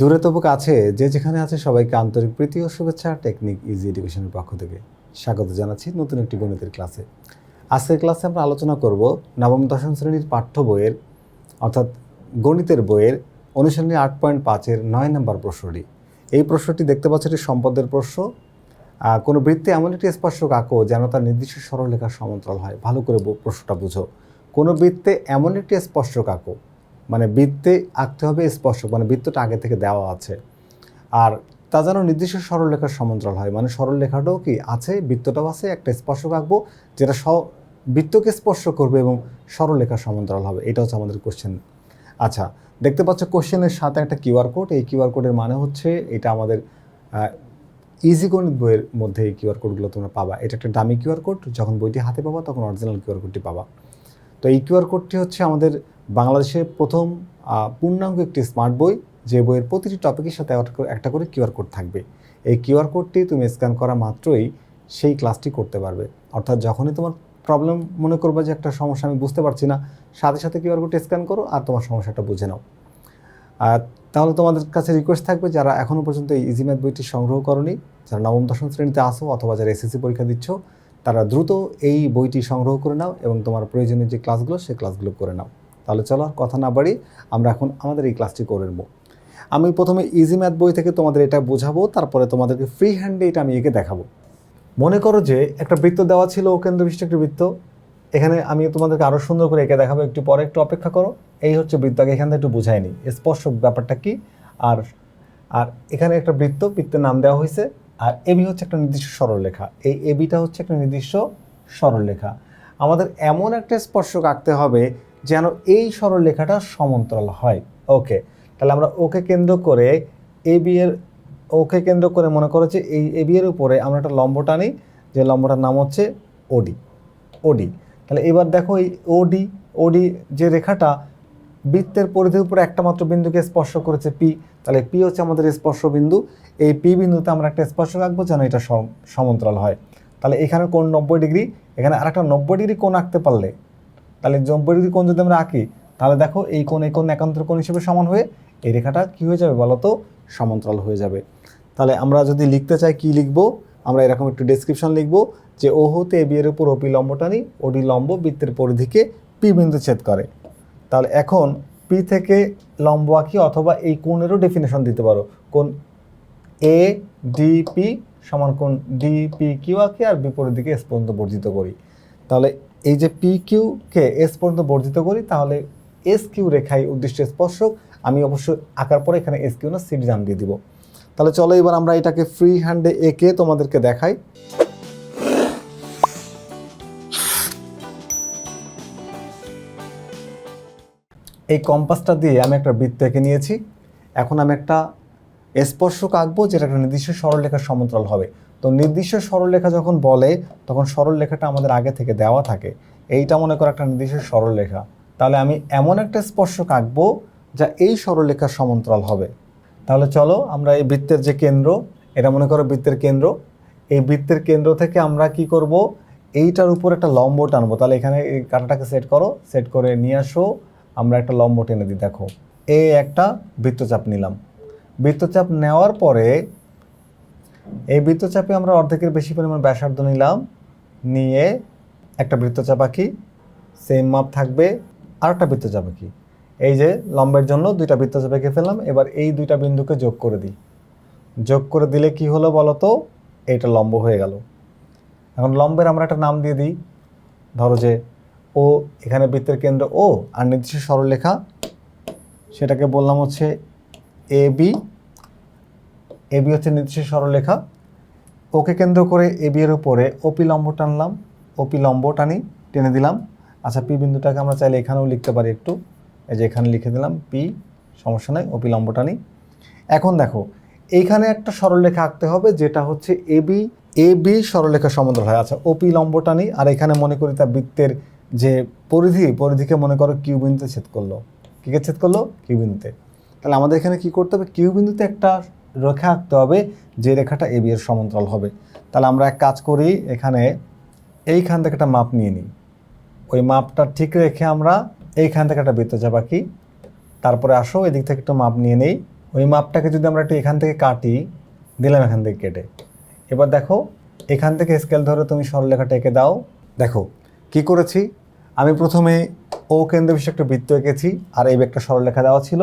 দূরে তবু কাছে, যে যেখানে আছে সবাইকে আন্তরিক প্রীতি ও শুভেচ্ছা, টেকনিক ইজি এডুকেশনের পক্ষ থেকে। স্বাগত জানাচ্ছি নতুন একটি গণিতের ক্লাসে। আজকের ক্লাসে আমরা আলোচনা করব নবম দশম শ্রেণির পাঠ্য বইয়ের, অর্থাৎ গণিতের বইয়ের অনুশীলনী আট পয়েন্ট পাঁচের নয় নম্বর প্রশ্নটি। এই প্রশ্নটি দেখতে পাচ্ছ এটি সম্পদের প্রশ্ন। কোনো বৃত্তে এমন একটি স্পর্শক আঁকো যেন তার নির্দিষ্ট সরলরেখার সমান্তরাল হয়। ভালো করে প্রশ্নটা বুঝো। কোনো বৃত্তে এমন একটি স্পর্শক আঁকো মানে বৃত্তে আঁকতে হবে স্পর্শক মানে বৃত্তটা আগে থেকে দেওয়া আছে। আর তা যেন নির্দিষ্ট সরলরেখার সমান্তরাল হয় মানে সরলরেখাটাও কি আছে, বৃত্তটাও আছে, একটা স্পর্শক আঁকবো যেটা স, বৃত্তকে স্পর্শ করবে এবং সরলরেখার সমান্তরাল হবে, এটা হচ্ছে আমাদের কোশ্চেন আচ্ছা দেখতে পাচ্ছ কোশ্চেনের সাথে একটা কিউআর কোড এই কিউআর কোডের মানে হচ্ছে এটা আমাদের ইজি গণিত বইয়ের মধ্যে এই কিউআর কোডগুলো তোমরা পাবা। এটা একটা দামি কিউআর কোড যখন বইটি হাতে পাবা, তখন অরিজিনাল কিউআর কোডটি পাবা। তো এই কিউআর কোডটি হচ্ছে আমাদের বাংলাদেশের প্রথম পূর্ণাঙ্গ একটি স্মার্ট বই যে বইয়ের প্রতিটি টপিকের সাথে একটা করে- কিউআর কোড থাকবে। এই কিউআর কোডটি তুমি স্ক্যান করা মাত্রই সেই ক্লাসটি করতে পারবে। অর্থাৎ যখনই তোমার প্রবলেম মনে করবে যে একটা সমস্যা, আমি বুঝতে পারছি না, সাথে সাথে কিউআর কোডটি স্ক্যান করো আর তোমার সমস্যাটা বুঝে নাও। আর তাহলে তোমাদের কাছে রিকোয়েস্ট থাকবে যারা এখনও পর্যন্ত এই ইজি ম্যাথ বইটি সংগ্রহ করনি, যারা নবম, দশম শ্রেণীতে আসো অথবা যারা এসএসসি পরীক্ষা দিচ্ছ, তারা দ্রুত এই বইটি সংগ্রহ করে নাও এবং তোমার প্রয়োজনীয় যে ক্লাসগুলো সেই ক্লাসগুলো করে নাও। তাহলে চলো কথা না বাড়ি আমরা এখন আমাদের এই ক্লাসটি করে নেব। আমি প্রথমে ইজি ম্যাথ বই থেকে তোমাদের এটা বোঝাবো, তারপরে তোমাদেরকে ফ্রি হ্যান্ডে এটা আমি এঁকে দেখাবো। মনে করো যে একটা বৃত্ত দেওয়া ছিল ও কেন্দ্র বিশিষ্ট একটি বৃত্ত, এখানে আমি তোমাদেরকে আরও সুন্দর করে এঁকে দেখাবো, একটু পরে একটু অপেক্ষা করো। এই হচ্ছে বৃত্ত, আগে এখান থেকে একটু বুঝায়নি স্পর্শ ব্যাপারটা কি? আর আর এখানে একটা বৃত্ত, বৃত্তের নাম দেওয়া হয়েছে, আর এবি হচ্ছে একটা নির্দিষ্ট সরলরেখা। এই এবিটা হচ্ছে একটা নির্দিষ্ট সরলরেখা। আমাদের এমন একটা স্পর্শক আঁকতে হবে যেন এই সরল সরলরেখাটা সমান্তরাল হয়। ওকে, তাহলে আমরা ওকে কেন্দ্র করে এবি এর, ওকে কেন্দ্র করে মনে করো যে এই এবি এর উপরে আমরা একটা লম্ব টানি, যে লম্বটার নাম হচ্ছে ওডি ওডি তাহলে এবার দেখো এই ওডি ওডি যে রেখাটা বৃত্তের পরিধির উপরে একটা মাত্র বিন্দুকে স্পর্শ করেছে পি, তাহলে পি হচ্ছে আমাদের স্পর্শ বিন্দু। এই পি বিন্দুতে আমরা একটা স্পর্শ আঁকবো যেন এটা সম- সমান্তরাল হয়। তাহলে এখানে কোন নব্বই ডিগ্রি, এখানে আরেকটা নব্বই ডিগ্রি কোণ আঁকতে পারলে তাহলে ডিগ্রি কোণ যদি আমরা আঁকি, তাহলে দেখো এই কোণ এই কোণ একান্তর কোণ হিসেবে সমান হয়ে এই রেখাটা কি হয়ে যাবে বলো তো সমান্তরাল হয়ে যাবে। তাহলে আমরা যদি লিখতে চাই কি লিখব? আমরা এরকম একটু ডেসক্রিপশন লিখব যে ও হতে এ বি এর উপর ওপি লম্ব টানি ওডি লম্ব বৃত্তের পরিধিকে পি বিন্দু ছেদ করে। তাহলে এখন পি থেকে লম্ব আঁকি অথবা এই কোণেরও ডেফিনেশন দিতে পারো। কোন এ ডি পি সমান কোণ ডিপি কিউ আঁকি আর বিপরীত দিকে পর্যন্ত বর্জিত করি। তাহলে এই যে পি কিউকে এস পর্যন্ত বর্ধিত করি, তাহলে এস কিউ রেখায় উদ্দিষ্ট স্পর্শক। আমি অবশ্যই আঁকার পরে এখানে এস কিউ না সিট জাম দিয়ে দিব। তাহলে চলো এবার আমরা এটাকে ফ্রি হ্যান্ডে এঁকে তোমাদেরকে দেখাই। এই কম্পাসটা দিয়ে আমি একটা বৃত্ত এঁকে নিয়েছি। এখন আমি একটা স্পর্শক আঁকবো যেটা একটা নির্দিষ্ট সরলরেখার সমান্তরাল হবে। তো নির্দিষ্ট সরলরেখা যখন বলে, তখন সরলরেখাটা আমাদের আগে থেকে দেওয়া থাকে। এইটা মনে করো একটা নির্দিষ্ট সরলরেখা। তাহলে আমি এমন একটা স্পর্শক আঁকবো যা এই সরলরেখার সমান্তরাল হবে। তাহলে চলো আমরা এই বৃত্তের যে কেন্দ্র, এটা মনে করো বৃত্তের কেন্দ্র। এই বৃত্তের কেন্দ্র থেকে আমরা কি করব? এইটার উপর একটা লম্ব টানবো। তাহলে এখানে এই কাঁটাটাকে সেট করো। সেট করে নিয়ে আসো। আমরা একটা লম্ব টেনে দিই, দেখো। এই একটা বৃত্তচাপ নিলাম। বৃত্তচাপ নেওয়ার পরে এই বৃত্তচাপে আমরা অর্ধেকের বেশি পরিমাণ ব্যাসার্ধ নিলাম। নিয়ে একটা বৃত্তচাপ আঁকি। সেম মাপ থাকবে আর একটা বৃত্তচাপ আঁকি। এই যে লম্বের জন্য দুইটা বৃত্তচাপ এঁকে ফেললাম। এবার এই দুইটা বিন্দুকে যোগ করে দিই। যোগ করে দিলে কি হলো বলো তো এটা লম্ব হয়ে গেল। এখন লম্বের আমরা একটা নাম দিয়ে দিই। ধরো যে ও এখানে বৃত্তের কেন্দ্র ও আর নির্দিষ্ট সরলরেখা। সেটাকে বললাম হচ্ছে এ বি এ বি হচ্ছে নির্দিষ্ট সরলরেখা। ওকে কেন্দ্র করে এ বি এর উপরে ওপি লম্ব টানলাম ওপি লম্ব টানি, টেনে দিলাম। আচ্ছা পি বিন্দুটাকে আমরা চাইলে এখানেও লিখতে পারি একটু। এই যে এখানে লিখে দিলাম পি সমস্যা নাই ওপি লম্ব টানি। এখন দেখো, এইখানে একটা সরলরেখা আঁকতে হবে, যেটা হচ্ছে এ বি এ বি সরলরেখা সমান্তরাল হয়। আচ্ছা ওপি লম্ব টানি, আর এখানে মনে করি তার বৃত্তের যে পরিধি, পরিধিকে মনে করো কিউ বিন্দুতে ছেদ করল। কিকে ছেদ করল? কিউ বিন্দুতে। তাহলে আমাদের এখানে কি করতে হবে? কিউ বিন্দুতে একটা রেখা আঁকতে হবে, যে রেখাটা এ বি এর সমান্তরাল হবে। তাহলে আমরা এক কাজ করি, এখানে এইখান থেকে একটা মাপ নিয়ে নিই। ওই মাপটা ঠিক রেখে আমরা এইখান থেকে একটা বৃত্তচাপ আঁকি। তারপরে আসো, এদিক থেকে একটু মাপ নিয়ে নেই। ওই মাপটাকে যদি আমরা একটু এখান থেকে কাটি, দিলাম এখান থেকে কেটে। এবার দেখো, এখান থেকে স্কেল ধরে তুমি সরলরেখাটা এঁকে দাও। দেখো, কি করেছি? আমি প্রথমে ও কেন্দ্র বিশেষ একটা বৃত্ত এঁকেছি, আর এই একটা সরলরেখা দেওয়া ছিল।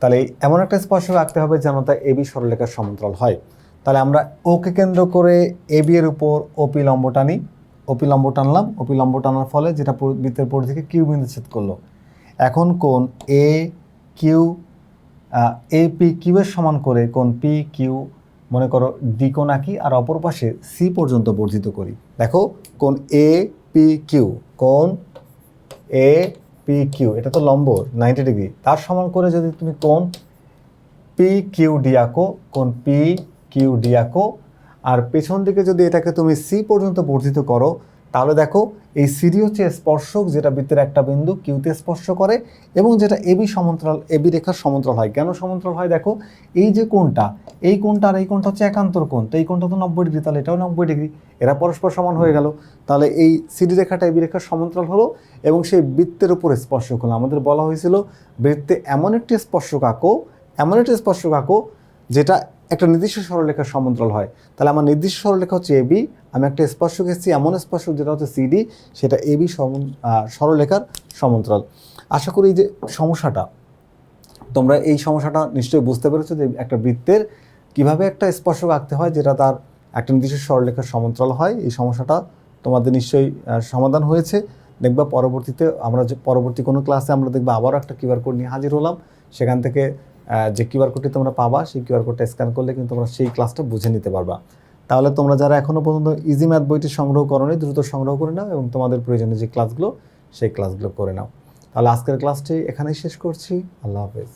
তাহলে এমন একটা স্পর্শ রাখতে হবে যেন তা এবি সরলরেখার সমান্তরাল হয়। তাহলে আমরা ওকে কেন্দ্র করে এবি এর উপর ওপি লম্ব টানি। ওপি লম্ব টানলাম। ওপি লম্ব টানার ফলে যেটা পরি- বৃত্তের পরিধিকে কিউ বিন্দু ছেদ করল। এখন কোন এ কিউ এ পি কিউয়ের সমান করে কোন পি কিউ মনে করো ডি কোণ আঁকি আর অপর পাশে সি পর্যন্ত বর্ধিত করি। দেখো কোন এ পি কিউ কোন এ পি কিউ এটা তো লম্ব নাইনটি ডিগ্রি তার সমান করে যদি তুমি কোন পি কিউ ডি আঁকো কোন পি কিউ ডি আঁকো আর পেছন দিকে যদি এটাকে তুমি সি পর্যন্ত বর্ধিত করো তাহলে দেখো, এই সিডি হচ্ছে স্পর্শক, যেটা বৃত্তের একটা বিন্দু কিউতে স্পর্শ করে, এবং যেটা এবি সমান্তরাল এবি রেখার সমান্তরাল হয়। কেন সমান্তরাল হয় দেখো? এই যে কোণটা, এই কোণটা আর এই কোণটা হচ্ছে একান্তর কোণ। তো এই কোণটা তো নব্বই ডিগ্রি, তাহলে এটাও নব্বই ডিগ্রি। এরা পরস্পর সমান হয়ে গেল। তাহলে এই সিডি রেখাটা এবি রেখার সমান্তরাল হলো, এবং সেই বৃত্তের উপরে স্পর্শক হলো। আমাদের বলা হয়েছিল বৃত্তে এমন একটি স্পর্শক আঁকো এমন একটি স্পর্শক আঁকো যেটা একটা নির্দিষ্ট সরলরেখার সমান্তরাল হয়। তাহলে আমার নির্দিষ্ট সরলরেখা হচ্ছে এবি আমি একটা স্পর্শক এসেছি, এমন স্পর্শক যেটা হচ্ছে সিডি সেটা এবি সরলরেখার সমান্তরাল আশা করি যে সমস্যাটা, তোমরা এই সমস্যাটা নিশ্চয়ই বুঝতে পেরেছ যে একটা বৃত্তের কীভাবে একটা স্পর্শক আঁকতে হয়, যেটা তার একটা নির্দিষ্ট সরলরেখার সমান্তরাল হয়। এই সমস্যাটা তোমাদের নিশ্চয়ই সমাধান হয়েছে। দেখবা পরবর্তীতে আমরা যে পরবর্তী কোনো ক্লাসে আমরা দেখবা আবারও একটা কিউআর কোড নিয়ে হাজির হলাম। সেখান থেকে যে কিউআর কোডটি তোমরা পাবা, সেই কিউআর কোডটা স্ক্যান করলে কিন্তু তোমরা সেই ক্লাসটা বুঝে নিতে পারবা। তাহলে তোমরা যারা এখনও পর্যন্ত ইজি ম্যাথ বইটি সংগ্রহ করোনি, দ্রুত সংগ্রহ করে নাও এবং তোমাদের প্রয়োজনীয় যে ক্লাসগুলো সেই ক্লাসগুলো করে নাও। তাহলে আজকের ক্লাসটি এখানেই শেষ করছি। আল্লাহ হাফেজ।